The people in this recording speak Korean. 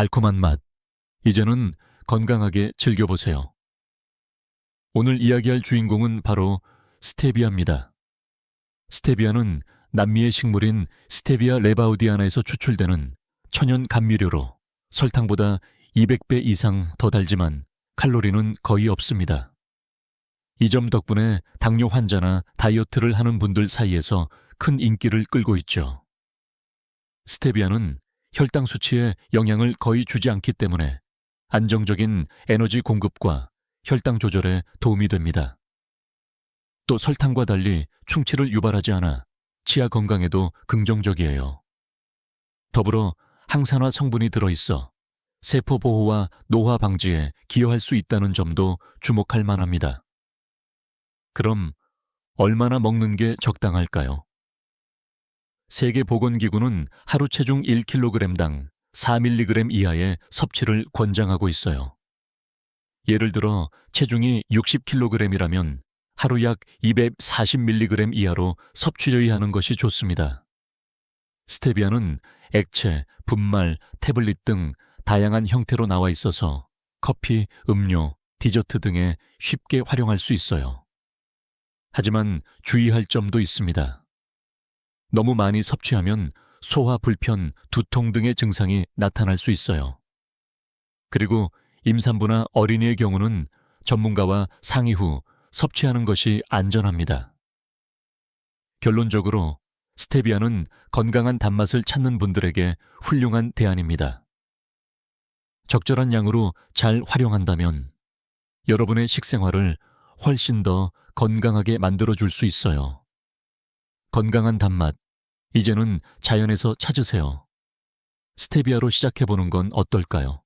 달콤한 맛. 이제는 건강하게 즐겨보세요. 오늘 이야기할 주인공은 바로 스테비아입니다. 스테비아는 남미의 식물인 스테비아 레바우디아나에서 추출되는 천연 감미료로 설탕보다 200배 이상 더 달지만 칼로리는 거의 없습니다. 이 점 덕분에 당뇨 환자나 다이어트를 하는 분들 사이에서 큰 인기를 끌고 있죠. 스테비아는 혈당 수치에 영향을 거의 주지 않기 때문에 안정적인 에너지 공급과 혈당 조절에 도움이 됩니다. 또 설탕과 달리 충치를 유발하지 않아 치아 건강에도 긍정적이에요. 더불어 항산화 성분이 들어있어 세포 보호와 노화 방지에 기여할 수 있다는 점도 주목할 만합니다. 그럼 얼마나 먹는 게 적당할까요? 세계보건기구는 하루 체중 1kg당 4mg 이하의 섭취를 권장하고 있어요. 예를 들어 체중이 60kg이라면 하루 약 240mg 이하로 섭취해야 하는 것이 좋습니다. 스테비아는 액체, 분말, 태블릿 등 다양한 형태로 나와 있어서 커피, 음료, 디저트 등에 쉽게 활용할 수 있어요. 하지만 주의할 점도 있습니다. 너무 많이 섭취하면 소화 불편, 두통 등의 증상이 나타날 수 있어요. 그리고 임산부나 어린이의 경우는 전문가와 상의 후 섭취하는 것이 안전합니다. 결론적으로 스테비아는 건강한 단맛을 찾는 분들에게 훌륭한 대안입니다. 적절한 양으로 잘 활용한다면 여러분의 식생활을 훨씬 더 건강하게 만들어 줄 수 있어요. 건강한 단맛, 이제는 자연에서 찾으세요. 스테비아로 시작해보는 건 어떨까요?